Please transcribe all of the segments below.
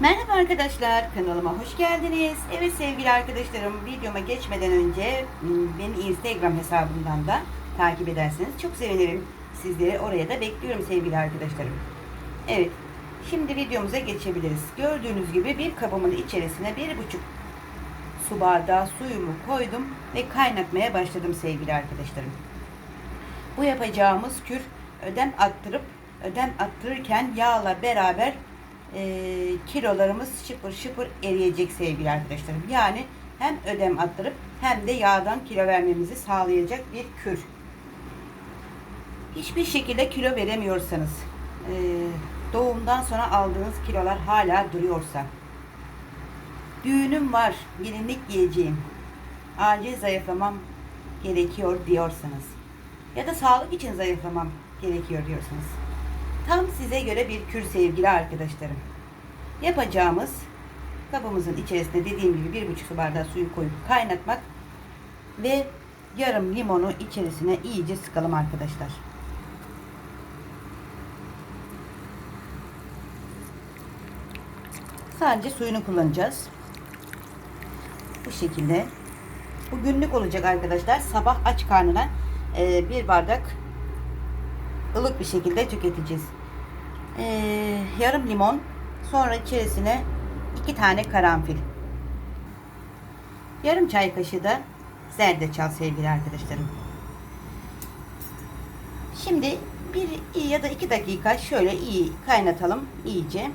Merhaba arkadaşlar, kanalıma hoş geldiniz. Evet sevgili arkadaşlarım, videoma geçmeden önce m, beni Instagram hesabımdan da takip ederseniz çok sevinirim. Sizleri oraya da bekliyorum sevgili arkadaşlarım. Evet, şimdi videomuza geçebiliriz. Gördüğünüz gibi bir kabımın içerisine bir buçuk su bardağı suyumu koydum ve kaynatmaya başladım sevgili arkadaşlarım. Bu yapacağımız kür ödem attırıp ödem attırırken yağla beraber e, kilolarımız şıpır şıpır eriyecek sevgili arkadaşlarım. Yani hem ödem attırıp hem de yağdan kilo vermemizi sağlayacak bir kür. Hiçbir şekilde kilo veremiyorsanız, e, doğumdan sonra aldığınız kilolar hala duruyorsa, düğünüm var, gelinlik giyeceğim, acil zayıflamam gerekiyor diyorsanız ya da sağlık için zayıflamam gerekiyor diyorsanız tam size göre bir kür sevgili arkadaşlarım. Yapacağımız kabımızın içerisine dediğim gibi bir buçuk su bardağı suyu koyup kaynatmak ve yarım limonu içerisine iyice sıkalım arkadaşlar. Sadece suyunu kullanacağız. Bu şekilde. Bu günlük olacak arkadaşlar. Sabah aç karnına e, bir bardak ılık bir şekilde tüketeceğiz. E, yarım limon. Sonra içerisine iki tane karanfil. Yarım çay kaşığı da zerdeçal sevgili arkadaşlarım. Şimdi bir ya da iki dakika şöyle iyi kaynatalım iyice.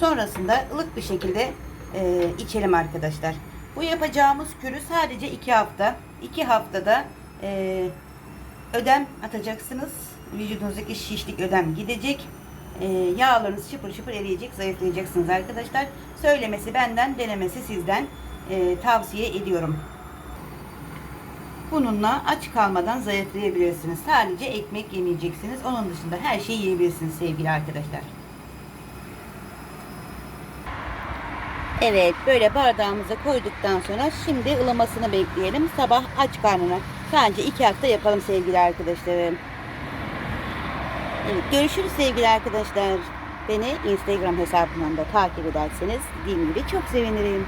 Sonrasında ılık bir şekilde e, içelim arkadaşlar. Bu yapacağımız kürü sadece iki hafta. iki haftada e, ödem atacaksınız. Vücudunuzdaki şişlik ödem gidecek. E, yağlarınız şıpır şıpır eriyecek, zayıflayacaksınız arkadaşlar. Söylemesi benden, denemesi sizden. E, tavsiye ediyorum. Bununla aç kalmadan zayıflayabilirsiniz. Sadece ekmek yemeyeceksiniz. Onun dışında her şeyi yiyebilirsiniz sevgili arkadaşlar. Evet böyle bardağımıza koyduktan sonra şimdi ılımasını bekleyelim. Sabah aç karnına. Sadece iki hafta yapalım sevgili arkadaşlarım. Görüşürüz sevgili arkadaşlar. Beni Instagram hesabından da takip ederseniz dediğim gibi çok sevinirim.